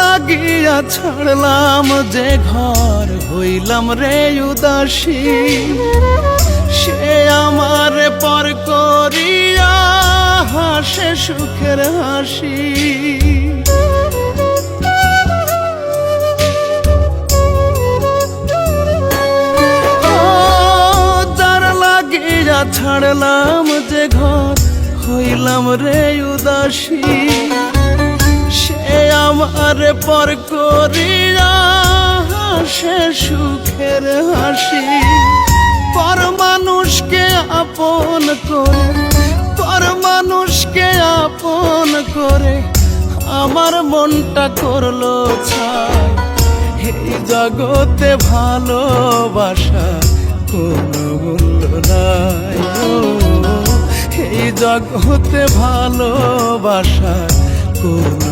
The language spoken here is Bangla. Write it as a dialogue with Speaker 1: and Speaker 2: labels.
Speaker 1: লাগিয়া ছাড়লাম যে ঘর হইলাম রে উদাসী, সে আমার পর করিয়া হাসে সুখের হাসি। ছাড়লাম যে ঘর হইলাম রে উদাসী আমার পর করিয়া হাসে সুখের হাসি। পর মানুষকে আপন করে, পর মানুষকে আপন করে আমার মনটা করল ছাই। এই জগতে ভালোবাসা কোনো মূল্য নাই এই জগতে ভালোবাসা কোনো